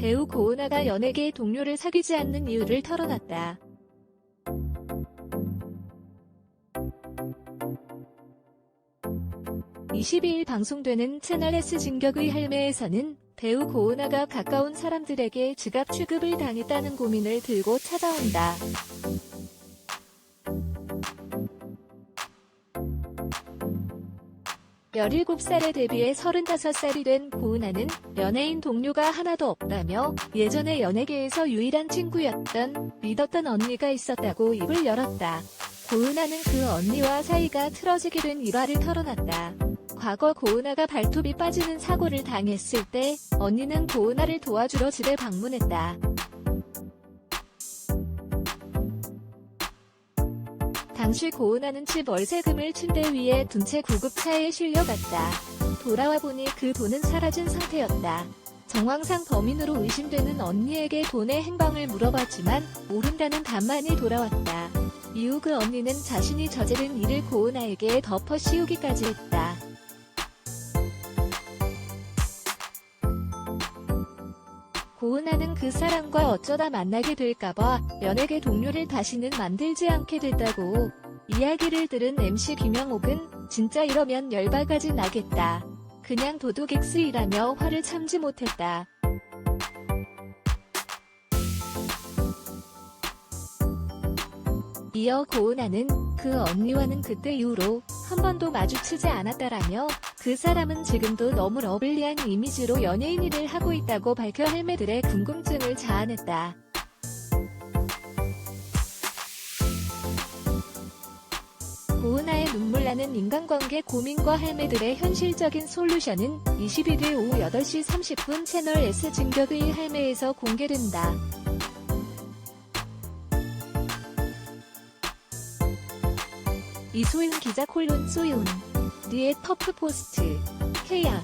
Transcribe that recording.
배우 고은아가 연예계 동료를 사귀지 않는 이유를 털어놨다. (22일) 방송되는 채널 S 진격의 할매에서는 배우 고은아가 가까운 사람들에게 지갑 취급을 당했다는 고민을 들고 찾아온다. (17살에) 데뷔해 (35살이) 된 고은아는 연예인 동료가 하나도 없다며 예전에 연예계에서 유일한 친구였던 믿었던 언니가 있었다고 입을 열었다. 고은아는 그 언니와 사이가 틀어지게 된 일화를 털어놨다. 과거 고은아가 발톱이 빠지는 사고를 당했을 때 언니는 고은아를 도와주러 집에 방문했다. 당시 고은아는 집 월세금을 침대 위에 둔 채 구급차에 실려갔다. 돌아와 보니 그 돈은 사라진 상태였다. 정황상 범인으로 의심되는 언니에게 돈의 행방을 물어봤지만 모른다는 답만이 돌아왔다. 이후 그 언니는 자신이 저지른 일을 고은아에게 덮어 씌우기까지 했다. 고은아는 그 사람과 어쩌다 만나게 될까봐 연예계 동료를 다시는 만들지 않게 됐다고. 이야기를 들은 MC 김영옥은 진짜 이러면 열바가지 나겠다. 그냥 도둑엑스이라며 화를 참지 못했다. 이어 고은아는 그 언니와는 그때 이후로 한 번도 마주치지 않았다라며 그 사람은 지금도 너무 러블리한 이미지로 연예인 일을 하고 있다고 밝혀 할매들의 궁금증을 자아냈다. 고은아의 눈물 나는 인간관계 고민과 할매들의 현실적인 솔루션은 21일 오후 8시 30분 채널 S 진격의 할매에서 공개된다. 이소윤 기자 콜론 소윤 리의 터프 포스트 케야